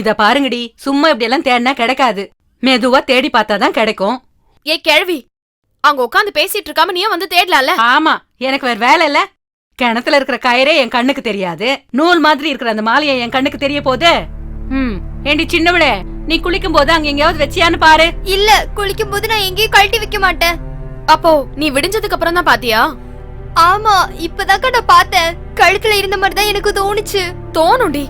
இத பாருங்கடி சும்மா இப்படி எல்லாம் தேடினா கிடைக்காது. மெதுவா தேடி பார்த்தாதான் கிடைக்கும். ஏ கேள்வி அங்க உட்காந்து பேசிட்டு இருக்காம நீயும் வந்து தேடலாம்ல? ஆமா எனக்கு வேற வேலை இல்ல. கிணத்துல இருக்கிற கயிறே என் கண்ணுக்கு தெரியாது. நூல் மாதிரி இருக்கிற அந்த மாலையை என் கண்ணுக்கு தெரிய போகுது ம் ஏண்டி சின்னவளே நீ குளிக்கும் போது அங்க எங்கேயாவது வச்சியான்னு பாரு. இல்ல குளிக்கும் போது நான் எங்கேயும் கழட்டி வைக்க மாட்டேன். அப்போ நீ விடிஞ்சதுக்கு அப்புறம் தான் பாத்தியா? ஆமா இப்பதாக்கா நான் பார்த்தேன். கழுத்துல இருந்த மாதிரி தான் எனக்கு தோணுச்சு. தோணும்டி.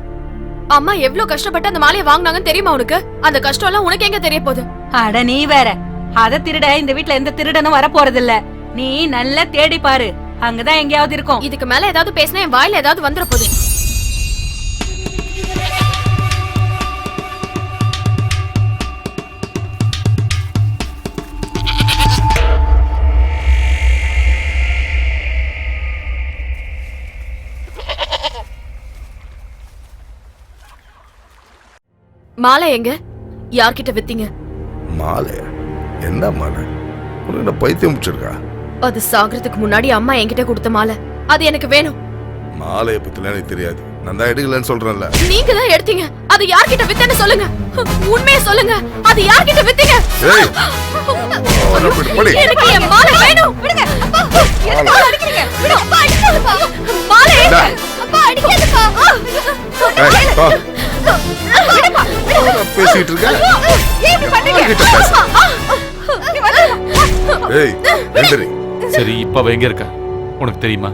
அம்மா எவ்வளவு கஷ்டப்பட்டு அந்த மாலையை வாங்குனாங்கன்னு தெரியுமா உனக்கு? அந்த கஷ்டம் எல்லாம் உனக்கு எங்க தெரிய போகுது? அட நீ வேற. அத திருட இந்த வீட்ல எந்த திருடனும் வர போறது இல்ல நீ நல்லா தேடி பாரு. அங்கதான் எங்கேயாவது இருக்கும். இதுக்கு மேல ஏதாவது பேசினா என் வாயில ஏதாவது வந்துட போகுது. மாலை எங்க? யார்கிட்ட வித்தீங்க? மாலை? என்ன மாலை? உனக்கு என்ன பைத்தியம் முடிச்சிருக்கா அது சாகிறதுக்கு முன்னாடி அம்மா என்கிட்ட கொடுத்த மாலை. அது எனக்கு வேணும். மாலையை பத்திலாம் எனக்கு தெரியாது. நான் தான் எடுக்கலன்னு சொல்றேன்ல. நீங்க தான் எடுத்தீங்க. அது யார்கிட்ட வித்தேன்னு சொல்லுங்க. உண்மையை சொல்லுங்க. அது யார்கிட்ட வித்தீங்க? ஏய்! அவனை விடு, படி. எனக்கு என் மாலை வேணும். விடுங்க. அப்பா, எதுக்கு அவளை அடிக்கிறீங்க? விடு, அப்பா, அடிக்காதப்பா. மாலை. இந்தா. அப்பா அடிக்காதப்பா ஏய், வா. அவனா பேசிட்டு இருக்க. ஏய் எந்திரி. சரி இப்ப அவ எங்க இருக்கா? உனக்கு தெரியுமா?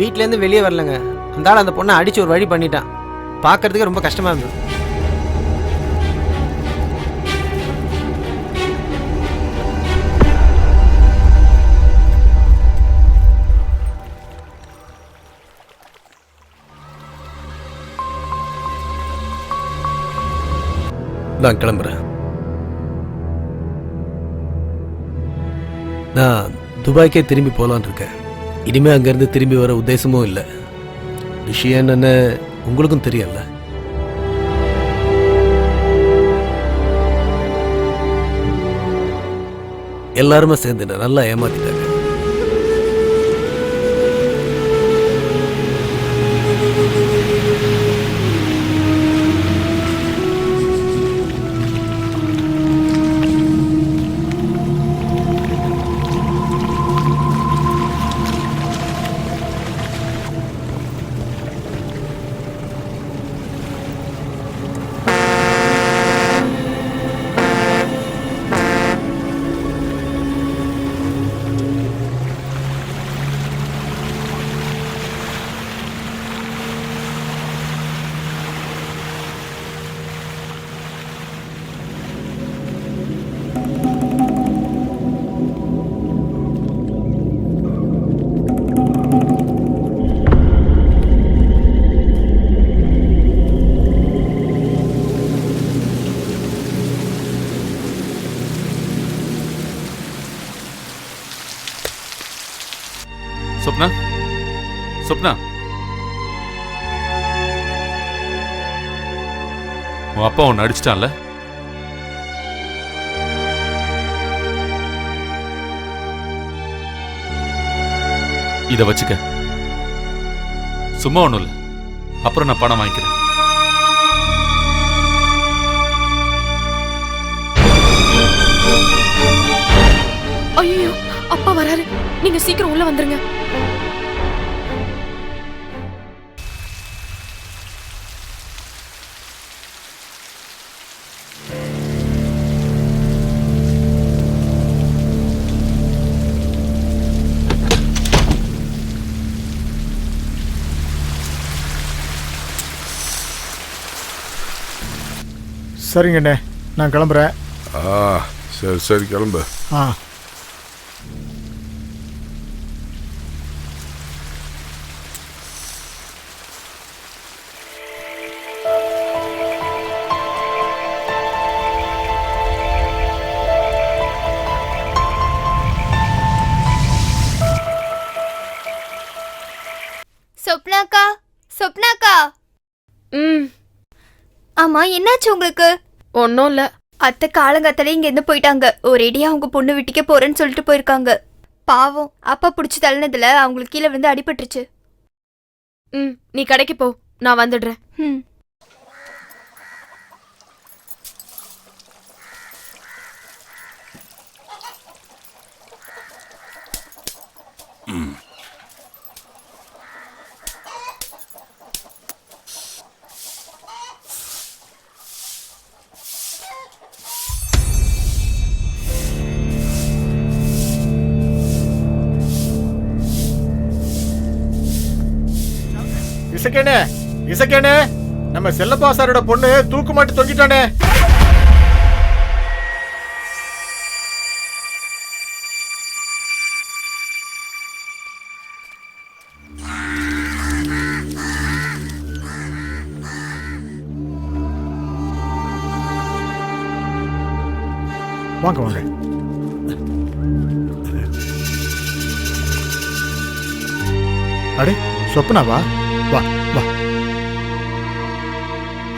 வீட்ல இருந்து வெளியே வரலங்க. அந்த ஆள் அந்த பொண்ணை அடிச்சு ஒரு வழி பண்ணிட்டான். பார்க்கறதுக்கு ரொம்ப கஷ்டமா இருந்தது. நான் கிளம்புறேன். நான் துபாய்க்கே திரும்பி போகலான்னு இருக்கேன். இனிமே அங்கேருந்து திரும்பி வர உத்தேசமும் இல்லை. விஷயம் என்னன்னு உங்களுக்கும் தெரியல எல்லாருமே சேர்ந்து நல்லா ஏமாத்திட்டாங்க. சொப்னா? உன் அப்பா உன்னை அடிச்சிட்டான்ல? இத வச்சுக்க. சும்மா ஒண்ணும் இல்லை. அப்புறம் நான் பணம் வாங்கிக்கிறேன். ஐயோ அப்பா வராரு. நீங்க சீக்கிரம் உள்ள வந்துருங்க. சரிங்கண்ணே நான் கிளம்புறேன். ஆ சரி சரி கிளம்பு. ஆ. சொப்னாக்கா சொப்னாக்கா. ம். ஆமா என்னாச்சு உங்களுக்கு? ஒன்னும் இல்ல. அத்தை காலங்காத்தாலே இங்க இருந்து போயிட்டாங்க ஒரேடியா அவங்க பொண்ணு வீட்டுக்கே போறேன்னு சொல்லிட்டு போயிருக்காங்க. பாவம் அப்பா புடிச்சு தள்ளினதுல அவங்களுக்கு கீழே விழுந்து அடிபட்டுருச்சு. ம் நீ கடைக்கு போ. நான் வந்துடுறேன். ம். இசக்கேனே இசக்கேனே. நம்ம செல்லப்பா சாரோட பொண்ணு தூக்கு மாட்டி தொங்கிட்டானே. வாங்க வாங்க. அடே சொப்பனாவா? வா வா.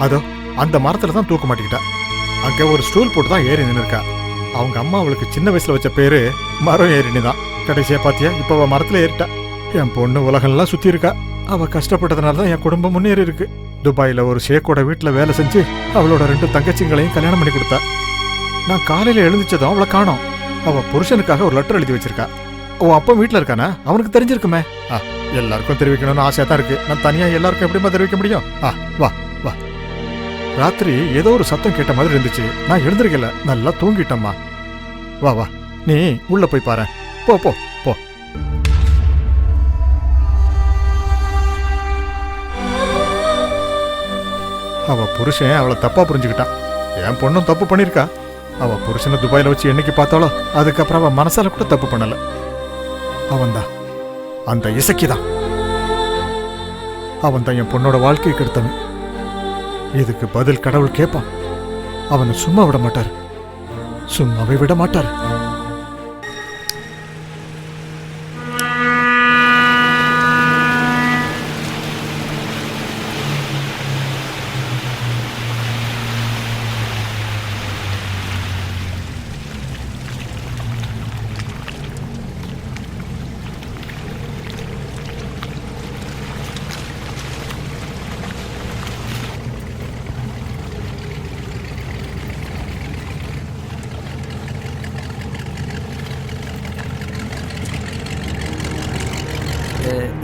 அதோ அந்த மரத்துல தான் தூக்க மாட்டிக்கிட்டா. அங்க ஒரு ஸ்டூல் போட்டு தான் ஏறி நின்னுருக்கா. அவங்க அம்மா அவளுக்கு சின்ன வயசுல வச்ச பேரு மரம் ஏறினி தான் கடைசியா பாத்தியா இப்ப அவ மரத்துல ஏறிட்டா. என் பொண்ணு உலகம்லாம் சுத்தி இருக்கா. அவ கஷ்டப்பட்டதுனால தான் என் குடும்பம் முன்னேறி இருக்கு. துபாயில ஒரு ஷேக்கோட வீட்டுல வேலை செஞ்சு அவளோட ரெண்டு தங்கச்சிங்களையும் கல்யாணம் பண்ணி கொடுத்தா. நான் காலையில எழுந்திச்சதும் அவளை காணோம். அவ புருஷனுக்காக ஒரு லெட்டர் எழுதி வச்சிருக்கா. உன் அப்பா வீட்டில் இருக்கானா? அவனுக்கு தெரிஞ்சிருக்குமே. ஆ. எல்லாருக்கும் தெரிவிக்கணும்னு ஆசையா தான் இருக்கு. நான் தனியா எல்லாருக்கும் எப்படிமா தெரிவிக்க முடியும்? ஆ வா வா. ராத்திரி ஏதோ ஒரு சத்தம் கேட்ட மாதிரி இருந்துச்சு. நான் எழுந்திருக்கல. நல்லா தூங்கிட்டம்மா. வா வா. நீ உள்ள போய் பாரு. போ போ போ. அவ புருஷன் அவளை தப்பா புரிஞ்சுக்கிட்டான். என் பொண்ணும் தப்பு பண்ணிருக்கா. அவ புருஷனை துபாயில வச்சு என்னைக்கு பார்த்தாலோ அதுக்கப்புறம் அவ மனசால கூட தப்பு பண்ணல. அவன்தான். அந்த இசக்கிதான். அவன் தான் என் பொண்ணோட வாழ்க்கையை கெடுத்தவன் இதுக்கு பதில் கடவுள் கேட்பான் அவனை சும்மா விட மாட்டார். சும்மாவே விட மாட்டார்.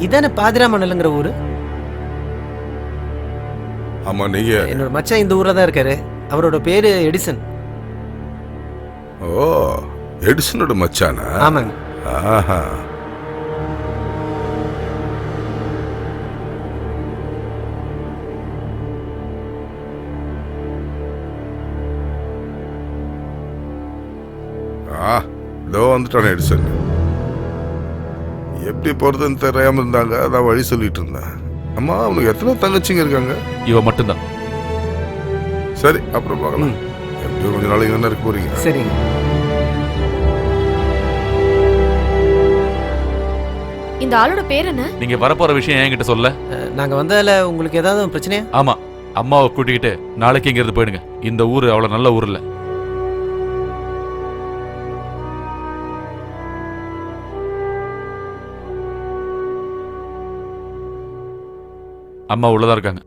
இதானே பாதிராமணலுங்கிற ஊரு? ஆமா நீங்க என்னோட மச்சான் இந்த ஊர்ல தான் இருக்காரு. அவரோட பேரு எடிசன். ஓ எடிசனோட மச்சானா? ஆமாங்க. ஆஹா. ஆ இதோ வந்துட்டானே எடிசன். எப்படி போறதுன்னு தெரியாம இருந்தாங்க. அதான் வழி சொல்லிட்டு இருந்தேன். அம்மா அவனுக்கு எத்தனை தங்கச்சிங்க இருக்காங்க? இவ மட்டும்தான். சரி அப்புறம் பார்க்கலாம். எப்படியும் கொஞ்ச நாளைக்கு தானே இருக்க போறீங்க. சரிங்க. இந்த ஆளோட பேர் என்ன? நீங்க வரப்போற விஷயம் என்கிட்ட சொல்ல. அஹ், நாங்க வந்ததுல உங்களுக்கு ஏதாவது பிரச்சனையா? ஆமா அம்மாவை கூட்டிக்கிட்டு நாளைக்கு இங்க இருந்து போயிடுங்க. இந்த ஊரு அவ்வளவு நல்ல ஊர் இல்ல. அம்மா உள்ளதா இருக்காங்க.